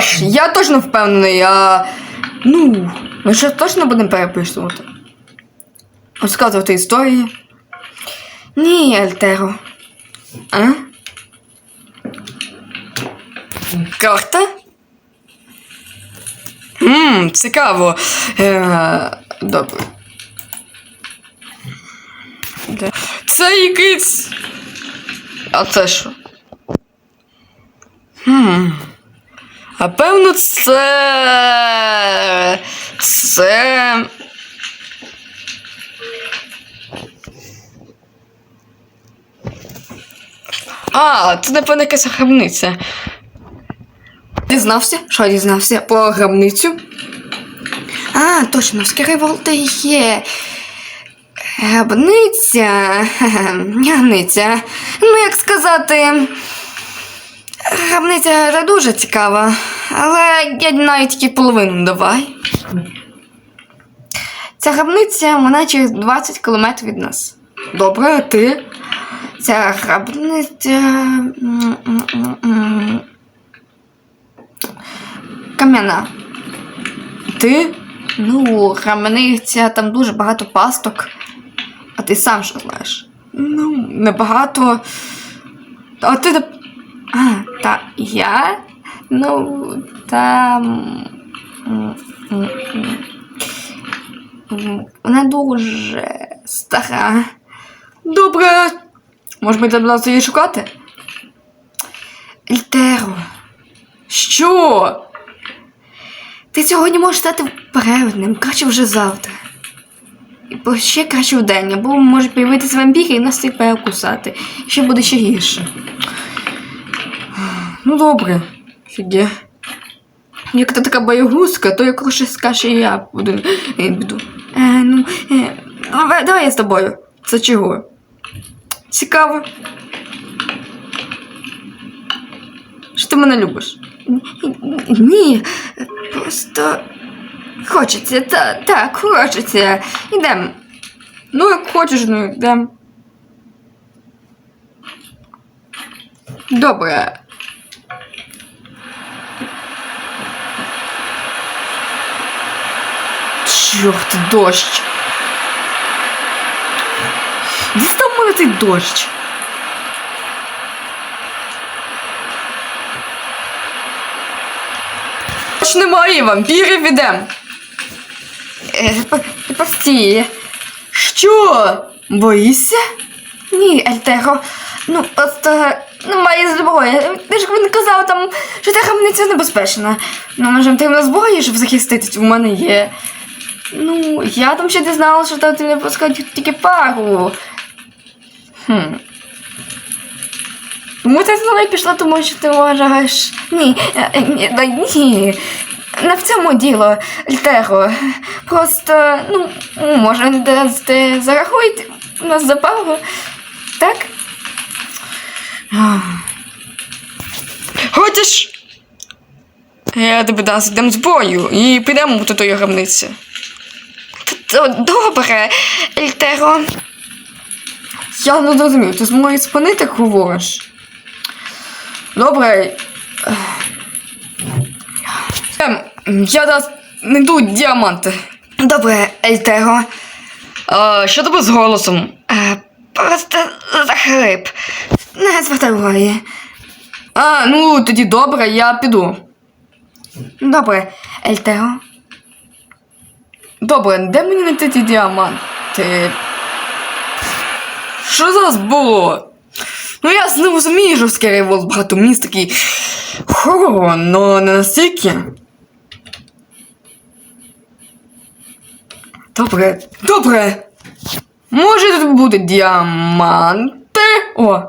Ж, я точно впевнений, а. Ну, ми ще точно будемо переписувати. Розказувати історії. Ні, Альтеро. А? Карта? Ммм, цікаво. Е, добре. Де? Це якийсь. А це що? Хм. А певно, це. Це. А, це напевно якась гробниця. Дізнався? Що дізнався? Про гробницю? А, точно, в Скареволти є. Гробниця. Гробниця. Ну, як сказати. Гробниця це дуже цікава, але я навіть тільки половину давай. Ця гробниця вона через 20 кілометрів від нас. Добре, а ти? Ця м, Кам'яна. Ти? Ну, гробниця, там дуже багато пасток. А ти сам що знаєш? Ну, небагато. А ти а, та я? Ну, там. Вона дуже стара. Добре. Може, ми там її шукати? Ельтеро. Що? Ти сьогодні можеш стати праведним, краще вже завтра. І ще краще вдень, або може появитися вампір і нас всіх перекусати. Ще буде ще гірше. Ну добре, фіге. Як ти така боягузка, то я краще скаже, я буду е, піду. Е, ну, е, давай, давай я з тобою. Це чого? Цікаво. Що ти мене любиш? Ні, просто хочеться, та, так, хочеться. Ідем. Ну, як хочеш, ну йдем. Добре. Чорт, дощ. Дістав мене цей дощ. Дощ немає, вампірів ідем. Е, Постій. Що? Боїшся? Ні, Альтеро. Ну, просто немає зброї. Ти ж він казав там, що та гробниця небезпечна. Ну, може, ти в нас зброї, щоб захиститись, у мене є. Ну, я там ще дізналася, що там не пускають тільки пару. Хм. Тому ти знову пішла, тому що ти вважаєш. Ні, е, е, ні, ні. Не в цьому діло, Альтеро. Просто, ну, може, десь ти зарахуєте нас за пару, так? Хочеш? Я тебе йдемо з бою і підемо до тої гробниці. Добре, Ельтеро. Я не зрозумів, ти з моєї спини так говориш. Добре. Ем, я зараз знайду діаманти. Добре, Ельтеро. А, що тебе з голосом? А, просто захрип. Не звертай уваги. А, ну тоді добре, я піду. Добре, Ельтеро. Добре, де мені знайти ті діаманти? Що зараз було? Ну я не розумію, що в багато міст такий хоррор, но не настільки. Добре, добре. Може тут буде діаманти? О,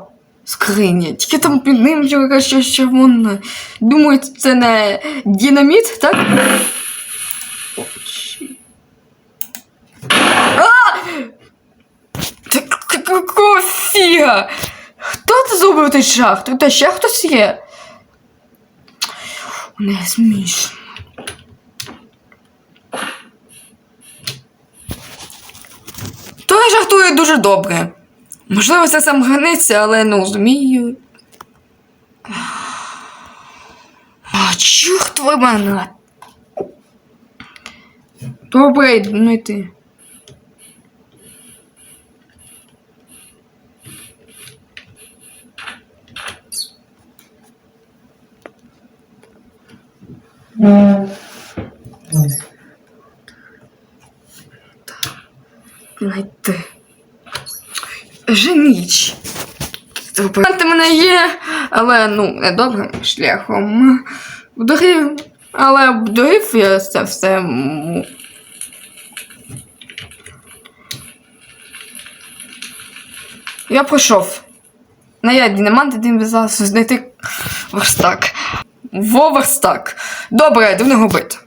скриня. Тільки там під ним якась щось червоне. Думаю, це не динаміт, так? О, чі. А! Та к- Какого фіга? Хто це зробив той шах? Тут ще хтось є? Не смішно. Той жартує дуже добре. Можливо, це сам границя, але не розумію. А, Чорт твою мене. Добре, ну йти. Найти. Женіч. Документи мене є, але ну, не добрим шляхом. Вдорів, але вдорів я це все. Я пройшов. На я дінамант один зараз знайти верстак. Во верстак. Добре, йду в нього бити.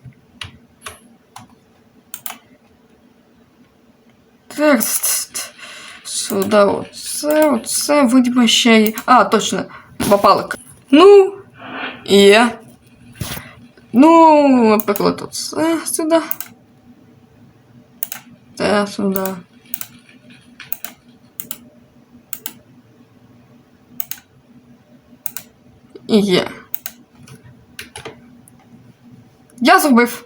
Так, сюди оце, оце, видимо, ще й. А, точно, попалик. Ну, і є. Ну, наприклад, оце сюди. Це сюди. І є. Я зробив.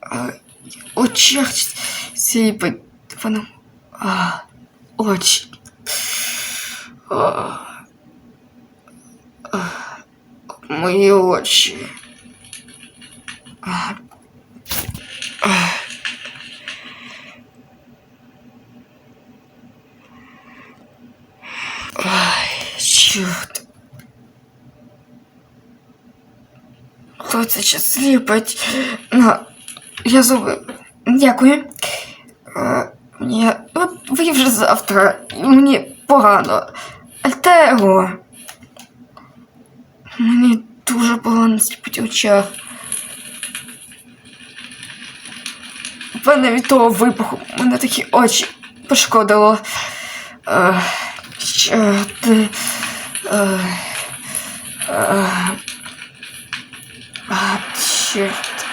А, О, чорт, цієї воно. А, очі. А, а, мої очі. А, а. Ай, чорт. Хто це ще сліпить? На, я зробив. Дякую. Е, Мені ну, ви вже завтра. Мені погано. Альтеро. Мені дуже погано сліпить очах. Певне від того вибуху мене такі очі пошкодило. Е, Чорт. Е, е, А, чорт.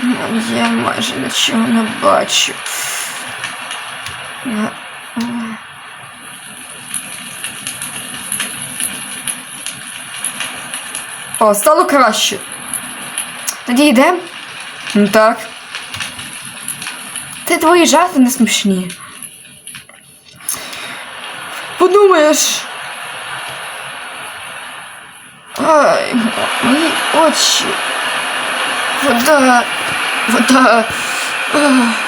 Ну, Я майже нічого не бачу. Я... е. О, стало краще. Тоді йдемо? Ну так. Ти твої жарти не смішні. Подумаєш. Ай, мої очі. Вода. Вода. Ах.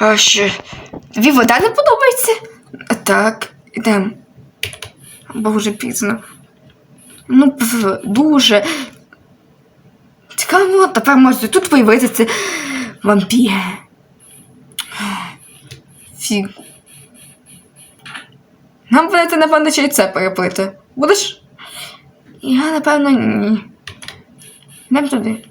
А що? Тобі вода не подобається? Так, ідемо. Бо вже пізно. Ну, дуже. Цікаво, тепер може тут появитися вампір. Фіг. Нам будете, напевно, й це перепити. Будеш? Я, напевно, ні. Йдемо туди.